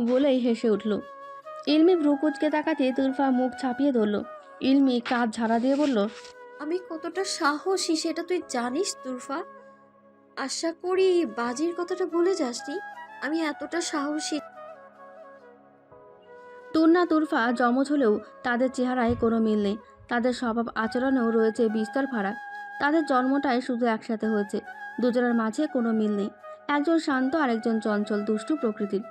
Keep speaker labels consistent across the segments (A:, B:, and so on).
A: বলেই হেসে উঠল। ইলমি ভ্রুকুচকে তাকাতে তুরফা মুখ ছাপিয়ে ধরল। ইলমি কাজ ঝাড়া দিয়ে বলল
B: আমি কতটা সাহসী সেটা তুই জানিস তুরফা? আশা করি বাজির কথাটা ভুলে যাসনি। আমি এতটা সাহসী
A: তুন্না তুরফা জমজ হলেও তাদের চেহারায় কোনো মিল নেই। তাদের স্বভাব আচরণেও রয়েছে বিস্তর ফারাক তাদের জন্মটাই শুধু একসাথে হয়েছে। দুজনের মাঝে কোনো মিল নেই। একজন শান্ত আর একজন চঞ্চল দুষ্টু প্রকৃতির।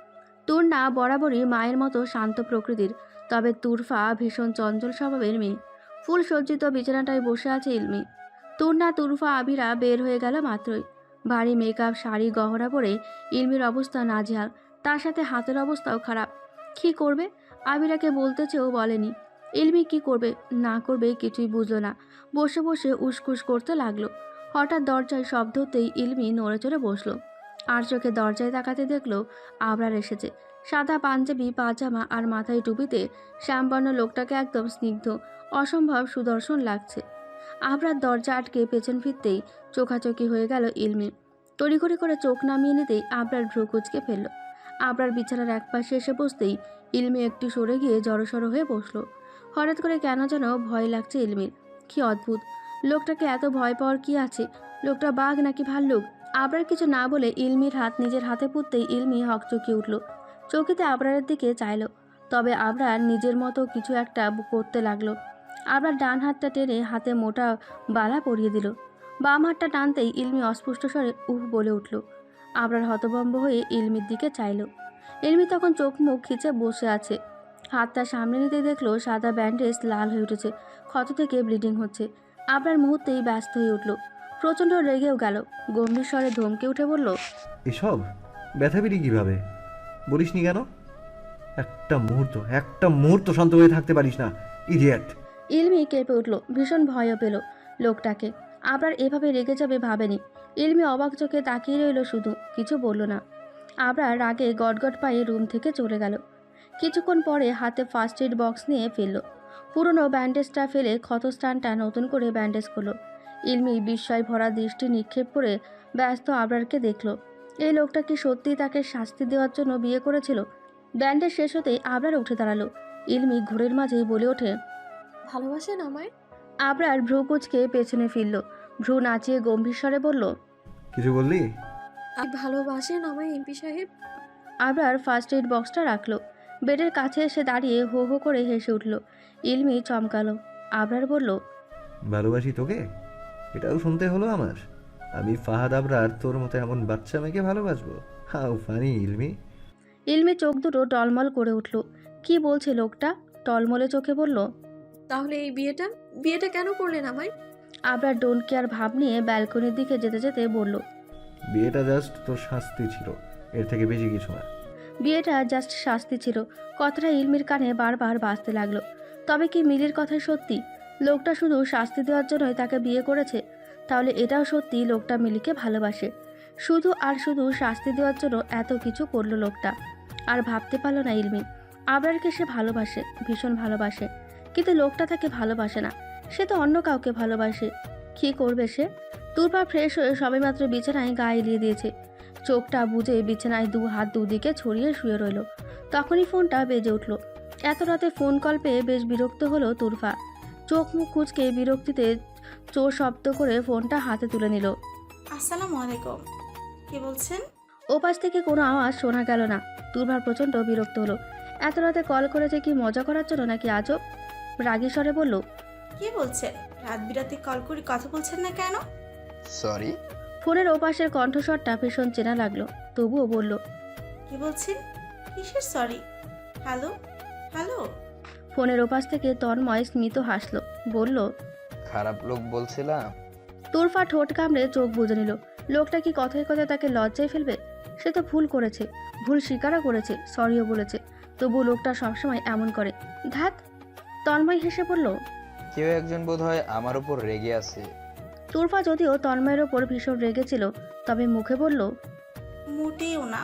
A: তুর্না বরাবরই মায়ের মতো শান্ত প্রকৃতির, তবে তুরফা ভীষণ চঞ্চল স্বভাবের মেয়ে। ফুল সজ্জিত বিছানাটায় বসে আছে ইলমি। তুর্না তুরফা আবিরা বের হয়ে গেল মাত্রই। ভারী মেকআপ, শাড়ি, গহনা পরে ইলমির অবস্থা নাজেহাল। তার সাথে হাতের অবস্থাও খারাপ। কী করবে? আবিরাকে বলতে চেয়েও বলেনি। ইলমি কি করবে? না করবে কিছুই বুঝলো না। বসে বসে উসকুস করতে লাগল। হঠাৎ দরজায় শব্দতেই ইলমি নড়ে চড়ে বসল। আর চোখে দরজায় তাকাতে দেখল আবরার এসেছে। সাদা পাঞ্জাবি পাজামা আর মাথায় টুপিতে শ্যামবর্ণ লোকটাকে একদম স্নিগ্ধ, অসম্ভব সুদর্শন লাগছে। আবরার দরজা আটকে পেছন ফিরতেই চোখাচোখি হয়ে গেল ইলমি। তড়িঘড়ি করে চোখ নামিয়ে নিতেই আবরার ভ্রু কুচকে ফেলল। আবরার বিছানার একপাশে এসে বসতেই ইলমি একটু সরে গিয়ে জড়সড় হয়ে বসল। হঠাৎ করে কেন যেন ভয় লাগছে ইলমির। কি অদ্ভুত! লোকটাকে এত ভয় পাওয়ার কি আছে? লোকটা বাঘ নাকি ভাল্লুক? আবরার কিছু না বলে ইলমির হাত নিজের হাতে পুঁততেই ইলমি হকচকিয়ে উঠল। চৌকিতে আবরারের দিকে চাইলো, তবে আবরার নিজের মতো কিছু একটা করতে লাগল। আবরার ডান হাতটা টেনে হাতে মোটা বালা পরিয়ে দিল। বাম হাতটা টানতেই ইলমি অস্পষ্ট স্বরে উহ বলে উঠল। আবরার হতভম্ব হয়ে ইলমির দিকে চাইল। ইলমি তখন চোখ মুখ খিচে বসে আছে। হাতটা সামনে নিতে দেখল সাদা ব্যান্ডেজ লাল হয়ে উঠেছে, ক্ষত থেকে ব্লিডিং হচ্ছে। আবরার মুহূর্তেই ব্যস্ত হয়ে উঠল। প্রচণ্ড রেগেও গেল। গম্ভীর স্বরে ধমকে উঠে বলল
C: এসব? ব্যথা পেরি কীভাবে? বলিসনি কেন? একটা মুহূর্ত একটা মুহূর্ত শান্ত হয়ে থাকতে পারিস না ইডিয়েট
A: ইলমি কেঁপে উঠল ভীষণ ভয়ও পেল লোকটাকে। আবরার এভাবে রেগে যাবে ভাবেনি। ইলমি অবাক চোখে তাকিয়ে রইল শুধু কিছু বলল না। আবরার রাগে গটগট পায়ে রুম থেকে চলে গেল। কিছুক্ষণ পরে হাতে ফার্স্ট এড বক্স নিয়ে ফেলল পুরনো ব্যান্ডেজটা ফেলে ক্ষতস্থানটা নতুন করে ব্যান্ডেজ করল। ইলমি বিস্ময় ভরা দৃষ্টি নিক্ষেপ করে ব্যস্ত আবরারকে দেখল। এই লোকটা কি সত্যিই তাকে শাস্তি দেওয়ার জন্য বিয়ে করেছিল? ব্যান্ডের শেষ হতেই আবরার উঠে দাঁড়াল। ইলমি ঘোরের মাঝেই বলে ওঠে
B: ভালোবাসেন আমায়?
A: আবরার ভ্রু কুচকে পেছনে ফিরল। ভ্রু নাচিয়ে গম্ভীর স্বরে বলল
C: কিছু বললি?
B: আপনি ভালোবাসেন আমায় এমপি সাহেব?
A: আবরার ফার্স্ট এড বক্সটা রাখল। বেডের কাছে এসে দাঁড়িয়ে হো হো করে হেসে উঠল। ইলমি চমকালো। আবরার বলল
C: ভালোবাসি তোকে? এটাও শুনতে হলো আমার। আমি ফাহাদ আবরার তোর মতো এমন বাচ্চা মেয়েকে ভালোবাসবো? হাউ ফানি ইলমি।
A: ইলমি চোখ দুটো টলমল করে উঠল। কি বলছে লোকটা? টলমলে চোখে বলল
B: তাহলে এই বিয়েটা বিয়েটা কেন করলেন আমায়?
A: আবরার ডোন্ট কেয়ার ভাব নিয়ে ব্যালকনির দিকে যেতে যেতে বলল
C: বিয়েটা জাস্ট তোর শাস্তি ছিল। এর থেকে বেশি কিছু না।
A: বিয়েটা জাস্ট শাস্তি ছিল। কথাটা ইলমির কানে বারবার বাজতে লাগল। তবে কি মিলির কথা সত্যি? লোকটা শুধু শাস্তি দেওয়ার জন্যই তাকে বিয়ে করেছে, তাহলে এটাও সত্যি লোকটা মিলিকে ভালোবাসে। শুধু আর শুধু শাস্তি দেওয়ার জন্য এত কিছু করল লোকটা। আর ভাবতে পারল না ইলমি, আবরারকে সে ভালোবাসে, ভীষণ ভালোবাসে। কিন্তু লোকটা তাকে ভালোবাসে না, সে তো অন্য কাউকে ভালোবাসে। কী করবে সে? তুরপা ফ্রেশ হয়ে সবেমাত্র বিছানায় গা এলিয়ে দিয়েছে। চোখটা বুঝে বিছানায় দু হাত দুদিকে ছড়িয়ে শুয়ে রইল। তখনই ফোনটা বেজে উঠল। এত রাতে ফোন কল পেয়ে বেশ বিরক্ত হলো তুরফা। চোখ মুখ কুচকে বিরক্তিতে চোর শব্দ করে ফোনটা হাতে তুলে নিল।
D: আসসালামু আলাইকুম। কে বলছেন?
A: ওপাশ থেকে কোনো আওয়াজ শোনা গেল না। তুরফার প্রচণ্ড বিরক্ত হলো। এত রাতে কল করেছে কি মজা করার জন্য নাকি আজব? রাগী স্বরে বলল
D: কে বলছেন? রাত বিরাতে কল করে কথা বলছেন না কেন?
E: সরি
A: ফোনের ওপাশের কণ্ঠস্বরটা ভীষণ চেনা লাগল। তবুও বলল
D: কি বলছেন? কিসের সরি হ্যালো হ্যালো
A: ফোনের ওপাশ থেকে তন্ময় স্মিত হাসলো বলল
E: খারাপ লোক বলছিলাম
A: তুরফা ঠোঁট কামড়ে চোখ বুঝে নিল। লোকটা কি কথায় কথায় তাকে লজ্জায় ফেলবে? সে তো ভুল করেছে ভুল স্বীকারও করেছে সরিও বলেছে। তবু লোকটা সবসময় এমন করে। ধাত তন্ময় হেসে বলল
E: কেউ একজন বোধহয় আমার উপর রেগে আছে।
A: তুরফা যদিও তন্ময়ের ওপর ভীষণ রেগেছিল তবে মুখে বলল
D: মোটেও না।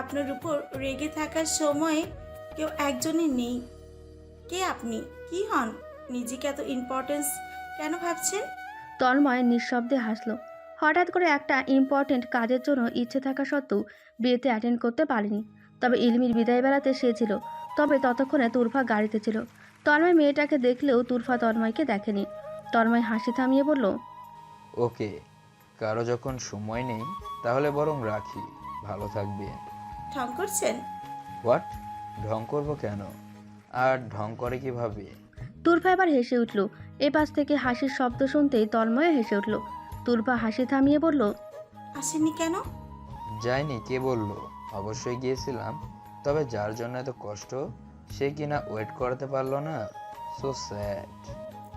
D: আপনার উপর রেগে থাকার সময় কেউ একজনই নেই। কে আপনি? কি হন? নিজেকে এত ইম্পর্টেন্স কেন ভাবছেন?
A: তন্ময় নিঃশব্দে হাসলো। হঠাৎ করে একটা ইম্পর্টেন্ট কাজের জন্য ইচ্ছে থাকা সত্ত্বেও বিয়েতে অ্যাটেন্ড করতে পারেনি। তবে ইলমির বিদায় বেড়াতে সে ছিল। তবে ততক্ষণে তুরফা গাড়িতে ছিল। তন্ময় মেয়েটাকে দেখলেও তুরফা তন্ময়কে দেখেনি। তন্ময় হাসি থামিয়ে বলল
E: ওকে কারও যখন সময় নেই তাহলে বরং রাখি। ভালো থাকবে
D: ঠং করছেন?
E: হোয়াট ঢং করব কেন? আর ঢং করে কীভাবে
A: তুরফা এবার হেসে উঠল। এ পাশ থেকে হাসির শব্দ শুনতেই তন্ময় হেসে উঠল। তুরফা হাসি থামিয়ে বলল
D: আসেননি কেন?
E: যাইনি কে বলল? অবশ্যই গিয়েছিলাম। তবে যার জন্য এত কষ্ট সে কিনা ওয়েট করাতে পারল না? সো স্যাড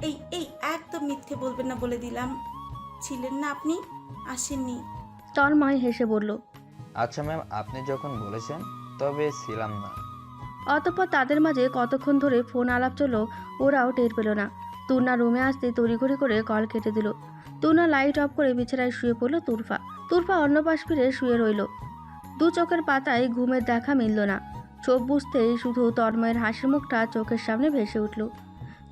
D: এই এই একদম মিথ্যে বলবেন না বলে দিলাম। ছিলেন না আপনি আসেননি।
A: তন্ময় হেসে বলল
E: আচ্ছা ম্যাম আপনি যখন বলেছেন তবে ছিলাম না।
A: অতঃপর তাদের মাঝে কতক্ষণ ধরে ফোন আলাপ চলল, ওরাও টের পেল না। তুর্না রুমে আসতে তড়িঘড়ি করে কল কেটে দিল। তুর্না লাইট অফ করে বিছানায় শুয়ে পড়ল তুরফা। তুরফা অন্য পাশ ফিরে শুয়ে রইল। দু চোখের পাতায় ঘুমের দেখা মিলল না। চোখ বুঝতেই শুধু তন্ময়ের হাসি মুখটা চোখের সামনে ভেসে উঠল।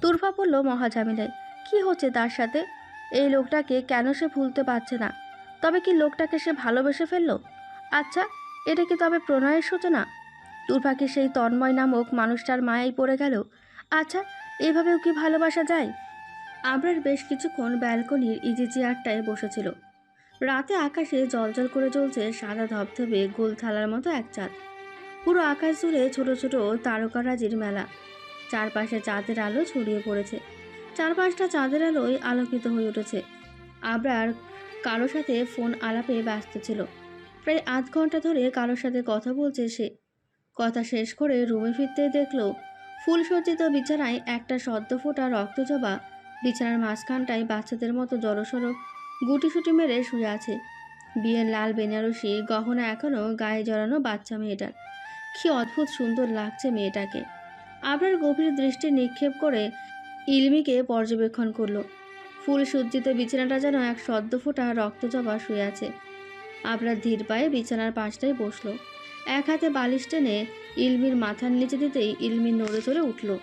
A: তুরফা পড়ল মহাঝামিলায় কি হচ্ছে তার সাথে? এই লোকটাকে কেন সে ভুলতে পারছে না? তবে কি লোকটাকে সে ভালোবেসে ফেলল? আচ্ছা এটা কি তবে প্রণয়ের সূচনা? তুরফাকে সেই তন্ময় নামক মানুষটার মায়ায় পড়ে গেল। আচ্ছা এভাবেও কি ভালোবাসা যায়? আবরার বেশ কিছুক্ষণ ব্যালকনির ইজি চেয়ারটায় বসেছিল। রাতে আকাশে জলজল করে জ্বলছে সাদা ধবধবে গোল থালার মতো এক চাঁদ। পুরো আকাশ জুড়ে ছোট ছোট তারকারাজির মেলা। চারপাশে চাঁদের আলো ছড়িয়ে পড়েছে। চারপাশটা চাঁদের আলোয় আলোকিত হয়ে উঠেছে। আবরার কারোর সাথে ফোন আলাপে ব্যস্ত ছিল। প্রায় আধ ঘণ্টা ধরে কারোর সাথে কথা বলছে সে। কথা শেষ করে রুমে ফিরতে দেখল ফুলসজ্জিত বিছানায় একটা সদ্য ফোটা রক্তজবা বিছানার মাঝখানটায় বাচ্চাদের মতো জড়সড় গুটিসুটি মেরে শুয়ে আছে। বিয়ের লাল বেনারসি গহনা এখনও গায়ে জড়ানো বাচ্চা মেয়েটার। কি অদ্ভুত সুন্দর লাগছে মেয়েটাকে। আবরার গভীর দৃষ্টি নিক্ষেপ করে ইলমিকে পর্যবেক্ষণ করল। ফুল সজ্জিত বিছানাটা যেন এক সদ্য ফোটা রক্তজবা শুয়ে আছে। আবরার ধীর পায়ে বিছানার পাশটায় বসল। এক হাতে বালিশ টেনে ইলমির মাথার নিচে দিতেই ইলমির নড়ে চড়ে উঠল।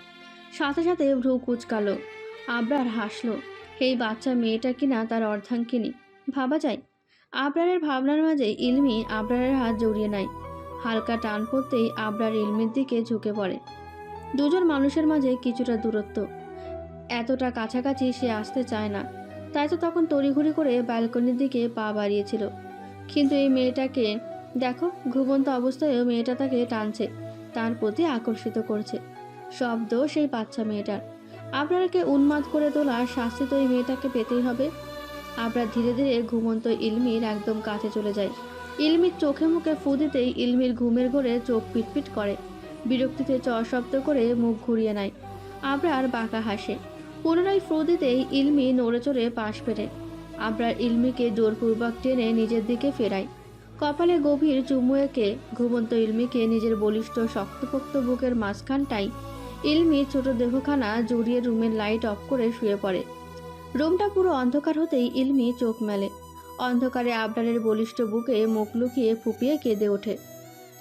A: সাথে সাথে ভ্রু কুচকালো, আবরার হাসলো, এই বাচ্চা মেয়েটা কিনা তার অর্ধাঙ্কিনী। ভাবা যায়? আবরারের ভাবনার মাঝে ইলমি আবরারের হাত জড়িয়ে নেয়। হালকা টান পড়তেই আবরার ইলমির দিকে ঝুঁকে পড়ে। দুজন মানুষের মাঝে কিছুটা দূরত্ব। এতটা কাছাকাছি সে আসতে চায় না। তাই তো তখন তড়িঘড়ি করে ব্যালকনির দিকে পা বাড়িয়েছিল। কিন্তু এই মেয়েটাকে দেখো, ঘুমন্ত অবস্থায়ও মেয়েটা তাকে টানছে, তার প্রতি আকর্ষিত করছে। শব্দ সেই বাচ্চা মেয়েটার। আপনারকে উন্মাদ করে তোলার শাস্তি তো এই মেয়েটাকে পেতেই হবে? আপনার ধীরে ধীরে ঘুমন্ত ইলমির একদম কাছে চলে যায় ইলমির চোখে মুখে ফু দিতেই ইলমির ঘুমের ঘরে চোখ পিটপিট করে। বিরক্তিতে চ শব্দ করে মুখ ঘুরিয়ে নেয়। আবরার বাঁকা হাসে। পুনরায় ফু দিতেই ইলমি নড়ে চড়ে পাশ ফেরে। আবরার ইলমিকে জোরপূর্বক টেনে নিজের দিকে ফেরায়। কপালে গভীর চুমু এঁকে ঘুমন্ত ইলমিকে নিজের বলিষ্ঠ শক্তপোক্ত বুকের মাঝখানটাই ইলমি ছোট দেহখানা জড়িয়ে রুমের লাইট অফ করে শুয়ে পড়ে। রুমটা পুরো অন্ধকার হতেই ইলমি চোখ মেলে। অন্ধকারে আবরারের বলিষ্ঠ বুকে মুখ লুকিয়ে ফুপিয়ে কেঁদে ওঠে।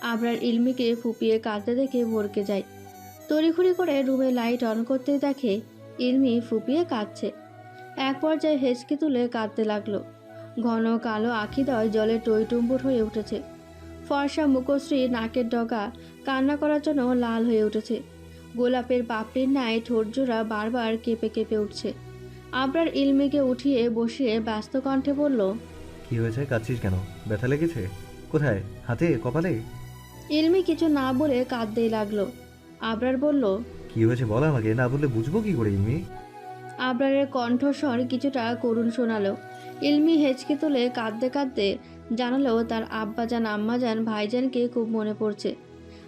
A: আবরার ইলমিকে ফুপিয়ে কাঁদতে দেখে ভরকে যায়। তড়িঘড়ি করে রুমে লাইট অন করতে দেখে ইলমি ফুপিয়ে কাঁদছে। এক পর্যায়ে হেঁচকি তুলে কাঁদতে লাগল। ঘন কালো আখিদয় জলে টইটুম্বুর হয়ে উঠেছে। ফর্সা মুখশ্রী নাকের ডগা কান্না করার জন্য লাল হয়ে উঠেছে। গোলাপের পাপড়ির ন্যায় ঠোঁটজোড়া বারবার কেঁপে কেঁপে উঠছে। আবরার ইলমিকে উঠিয়ে বসিয়ে ব্যস্ত কণ্ঠে বলল
C: কি হয়েছে? কাঁদছিস কেন? ব্যথা লেগেছে? কোথায়? হাতে? কপালে?
A: ইলমি কিছু না বলে কাঁদতেই লাগল। আবরার বলল
C: কি হয়েছে? বল আমাকে। না বললে বুঝব কি করে ইলমি?
A: আবরারের কণ্ঠস্বর কিছুটা করুণ শোনালো। ইলমি হেঁচকি তুলে কাঁদতে কাঁদতে জানালো তার আব্বাজান, আম্মাজান, ভাইজানকে খুব মনে পড়ছে।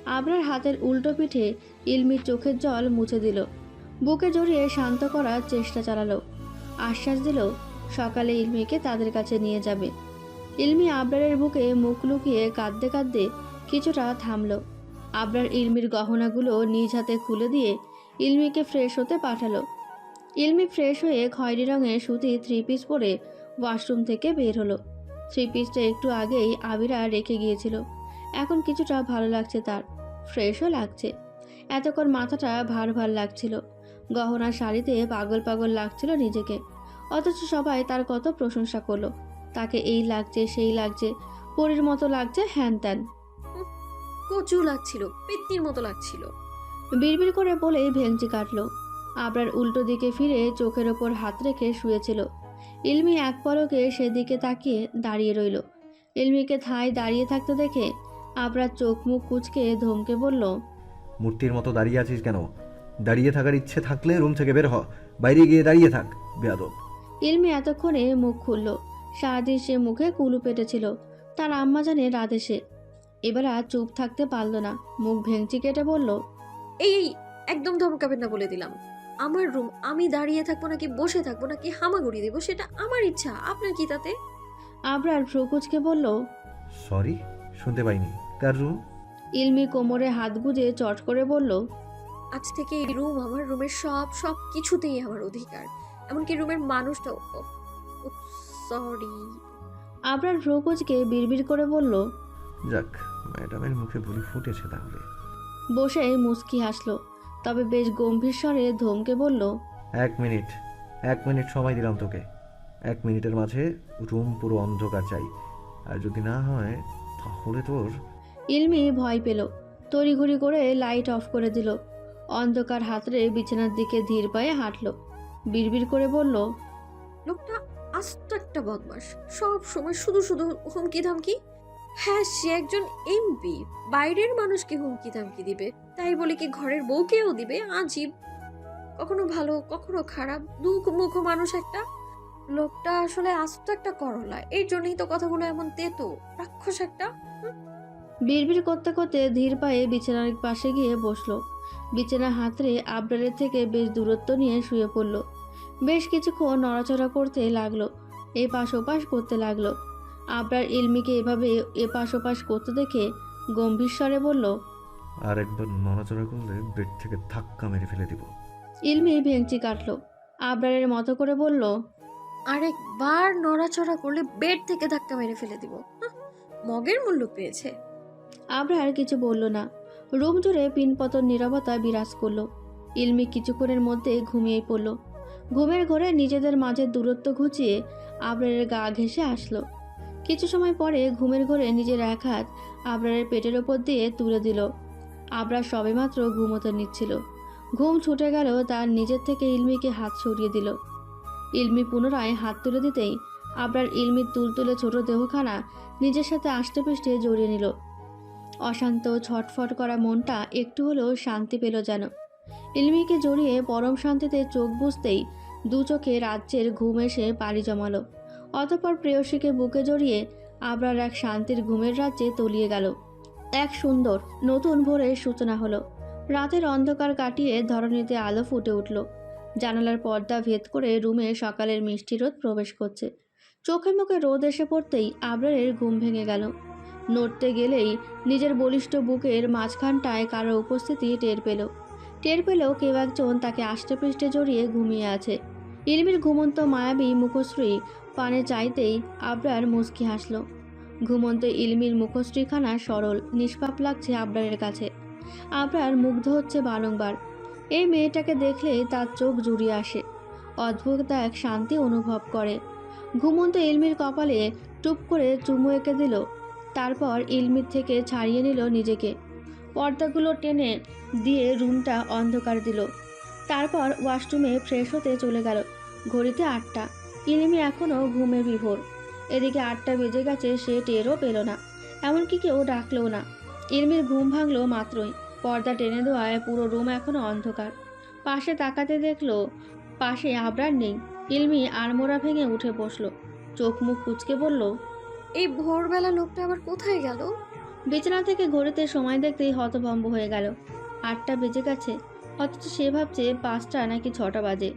A: আবরার হাতের উল্টো পিঠে ইলমির চোখের জল মুছে দিল। বুকে জড়িয়ে শান্ত করার চেষ্টা চালালো। আশ্বাস দিল, সকালে ইলমিকে তাদের কাছে নিয়ে যাবে। ইলমি আবরারের বুকে মুখ লুকিয়ে কাঁদতে কাঁদতে কিছুটা থামল। আবরার ইলমির গহনাগুলো নিজ হাতে খুলে দিয়ে ইলমিকে ফ্রেশ হতে পাঠালো। ইলমি ফ্রেশ হয়ে খয়েরি রঙের সুতি থ্রি পিস পরে ওয়াশরুম থেকে বের হলো। থ্রি পিসটা একটু আগেই আবিরা রেখে গিয়েছিল। এখন কিছুটা ভালো লাগছে তার ফ্রেশও লাগছে। এতক্ষণ মাথাটা ভার ভার লাগছিল। গহনা শাড়িতে পাগল পাগল লাগছিল নিজেকে। অথচ সবাই তার কত প্রশংসা করল। তাকে এই লাগছে সেই লাগছে পরীর মতো লাগছে হ্যান ত্যান
B: কচু লাগছিল পেত্তির মতো লাগছিল।
A: বিড়বিড় করে বলেই ভেঙচি কাটলো। আবরার উল্টো দিকে ফিরে চোখের ওপর হাত রেখে শুয়েছিল। ইলমি এক পলকে সেদিকে তাকিয়ে দাঁড়িয়ে রইল। ইলমিকে থাই দাঁড়িয়ে থাকতে দেখে আবরার চোখ মুখ কুচকে ধমকে বলল
C: মূর্তির মতো দাঁড়িয়ে আছিস কেন? দাঁড়িয়ে থাকার ইচ্ছে থাকলে রুম থেকে বের হ। বাইরে গিয়ে দাঁড়িয়ে থাক বেয়াদব।
A: ইলমি এতক্ষণে মুখ খুলল। সারাদিন সে মুখে কুলু পেটেছিল। তার আম্মা জানে আদেশে এবার আর চুপ থাকতে পারল না। মুখ ভেঙচি কেটে বলল
B: এই এই, একদম ধমকাবেন না বলে দিলাম। আমার রুম আমি দাঁড়িয়ে থাকব নাকি বসে থাকব নাকি হামাগুড়ি দেবো সেটা আমার ইচ্ছা। আপনার কি তাতে?
A: আবরার ভ্রুকুচকে বলল
C: সরি শুনতে পাইনি। কার রুম?
A: ইলমি কোমরে হাত গুজে চট করে বলল
B: আজ থেকে এই রুম আমার রুমের সব সব কিছুতেই আমার অধিকার। এমনকি রুমের মানুষটাও সরি
A: আবরার ভ্রুকুচকে বিড়বিড় করে বলল
C: যাক ম্যাডামের মুখে বুলি ফুটেছে তাহলে।
A: বসে মুস্কি হাসলো। তবে বেশ গম্ভীর স্বরে ধমকে বলল
C: এক মিনিট এক মিনিট সময় দিলাম তোকে। এক মিনিটের মাঝে রুম পুরো অন্ধকার চাই। আর যদি না হয় তাহলে তোর
A: ইলমি ভয় পেল। তড়িঘড়ি করে লাইট অফ করে দিল। অন্ধকার হাতরে বিছানার দিকে ধীর পায়ে হাঁটলো। বিড়বিড় করে বলল
B: লোকটা আস্ত একটা বদমাস সব সময় শুধু শুধু হুমকি ধামকি হ্যাঁ সে একজন এমপি। বাইরের মানুষকে হুমকি ধামকি দিবে। তাই বলে কি ঘরের বউকেও দিবে? আজীব। কখনো ভালো, কখনো খারাপ দুঃখ মুখ মানুষ একটা। লোকটা আসলে আস্ত একটা করলা। এই জন্যই তো কথাগুলো এমন তেতো, রাক্ষস একটা
A: বিড়বিড় করতে করতে ধীর পায়ে বিছানার পাশে গিয়ে বসল। বিছানা হাতরে আবরারের থেকে বেশ দূরত্ব নিয়ে শুয়ে পড়ল। বেশ কিছুক্ষণ নড়াচড়া করতে লাগল। এপাশ ওপাশ করতে লাগল। আবরার ইলমিকে এভাবে এপাশ ওপাশ করতে দেখে গম্ভীর স্বরে বলল
C: আর একবার নড়াচড়া করলে বেড থেকে ধাক্কা মেরে ফেলে দিব।
A: ইলমি ভেঙচি কাটলো। আবরারের মতো করে বলল
B: আরেকবার নড়াচড়া করলে বেড থেকে ধাক্কা মেরে ফেলে দিব। মগের মূল্য পেয়েছে।
A: আবরার কিছু বলল না। রুম জুড়ে পিনপতন নীরবতা বিরাজ করল। ইলমি কিছুক্ষণের মধ্যে ঘুমিয়ে পড়ল। ঘুমের ঘরে নিজেদের মাঝে দূরত্ব ঘুচিয়ে আবরারের গা ঘেঁষে আসলো। কিছু সময় পরে ঘুমের ঘরে নিজের এক হাত আবরারের পেটের ওপর দিয়ে তুলে দিল। আবরার সবেমাত্র ঘুমোতে নিচ্ছিল। ঘুম ছুটে গেল, তার নিজের থেকে ইলমিকে হাত সরিয়ে দিল। ইলমি পুনরায় হাত তুলে দিতেই আবরার ইলমির তুলতুলে ছোট দেহখানা নিজের সাথে আষ্টে পৃষ্ঠে জড়িয়ে নিল। অশান্ত, ছটফট করা মনটা একটু হলেও শান্তি পেল যেন। ইলমিকে জড়িয়ে পরম শান্তিতে চোখ বুঝতেই দু চোখে রাজ্যের ঘুম এসে পাড়ি জমালো। অতঃপর প্রেয়সীকে বুকে জড়িয়ে আবরার এক শান্তির ঘুমের রাজ্যে তলিয়ে গেল। এক সুন্দর, নতুন ভোরের সূচনা হলো। রাতের অন্ধকার কাটিয়ে ধরণীতে আলো ফুটে উঠল। জানালার পর্দা ভেদ করে রুমে সকালের মিষ্টি রোদ প্রবেশ করছে। চোখে মুখে রোদ এসে পড়তেই আবরারের ঘুম ভেঙে গেল। নড়তে গেলেই নিজের বলিষ্ঠ বুকের মাঝখানটায় কারও উপস্থিতি টের পেল। টের পেলেও কেউ একজন তাকে আষ্টেপৃষ্টে জড়িয়ে ঘুমিয়ে আছে। ইলমির ঘুমন্ত মায়াবী মুখশ্রী পানে চাইতেই আবরার মুচকি হাসল। ঘুমন্ত ইলমির মুখশ্রীখানা সরল, নিষ্পাপ লাগছে আবরারের কাছে। আবরার মুগ্ধ হচ্ছে বারংবার। এই মেয়েটাকে দেখলে তার চোখ জুড়িয়ে আসে। অদ্ভুত এক শান্তি অনুভব করে। ঘুমন্ত ইলমির কপালে টুপ করে চুমু এঁকে দিল। তারপর ইলমির থেকে ছাড়িয়ে নিল নিজেকে। পর্দাগুলো টেনে দিয়ে রুমটা অন্ধকার দিল। তারপর ওয়াশরুমে ফ্রেশ হতে চলে গেল। ঘড়িতে আটটা। ইলমি এখনও ঘুমে বিভোর। এদিকে আটটা বেজে গেছে সে টেরও পেল না। এমনকি কেউ ডাকলেও না। ইলমির ঘুম ভাঙলো মাত্রই। পর্দা টেনে দেওয়ায় পুরো রুম এখনও অন্ধকার। পাশে তাকাতে দেখল পাশে আবরার নেই। ইলমি আড়মোড়া ভেঙে উঠে বসল। চোখ মুখ কুচকে বলল
B: এই ভোরবেলা লোকটা আবার কোথায় গেল?
A: বিছানা থেকে ঘড়িতে সময় দেখতেই হতভম্ব হয়ে গেল। আটটা বেজে গেছে। অথচ সে ভাবছে পাঁচটা নাকি ছটা বাজে।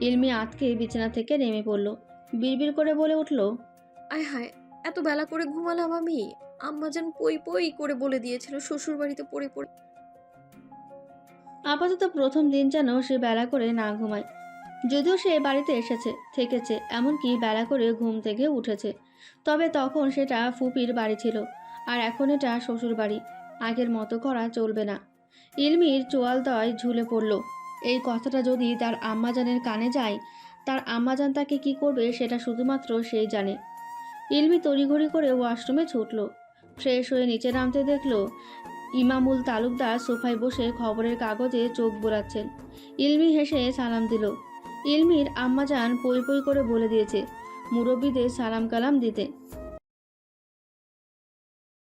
A: ইলমি আতকে বিছানা থেকে নেমে পড়ল। বিড়বিড় করে বলে উঠল
B: আয় হায় এত বেলা করে ঘুমালাম আমি। আম্মা যেন পই পই করে বলে দিয়েছিল শ্বশুর বাড়িতে পড়ে পড়ে।
A: আপাতত প্রথম দিন যেন সে বেলা করে না ঘুমায়। যদিও সে বাড়িতে এসেছে থেকেছে এমনকি বেলা করে ঘুম থেকে উঠেছে। তবে তখন সেটা ফুপির বাড়ি ছিল আর এখন এটা শ্বশুর বাড়ি আগের মতো করা চলবে না। ইলমির চোয়াল দয় ঝুলে পড়ল। এই কথাটা যদি তার আম্মাজানের কানে যায়, তার আম্মাজান তাকে কি করবে সেটা শুধুমাত্র সেই জানে। ইলমি তড়িঘড়ি করে ওয়াশরুমে ছুটল। ফ্রেশ হয়ে নিচে নামতে দেখল, ইমামুল তালুকদার সোফায় বসে খবরের কাগজে চোখ বোলাচ্ছেন। ইলমি হেসে সালাম দিল। ইলমির আম্মাজান পই পই করে বলে দিয়েছে, মুরব্বীদের সালাম কালাম দিতে।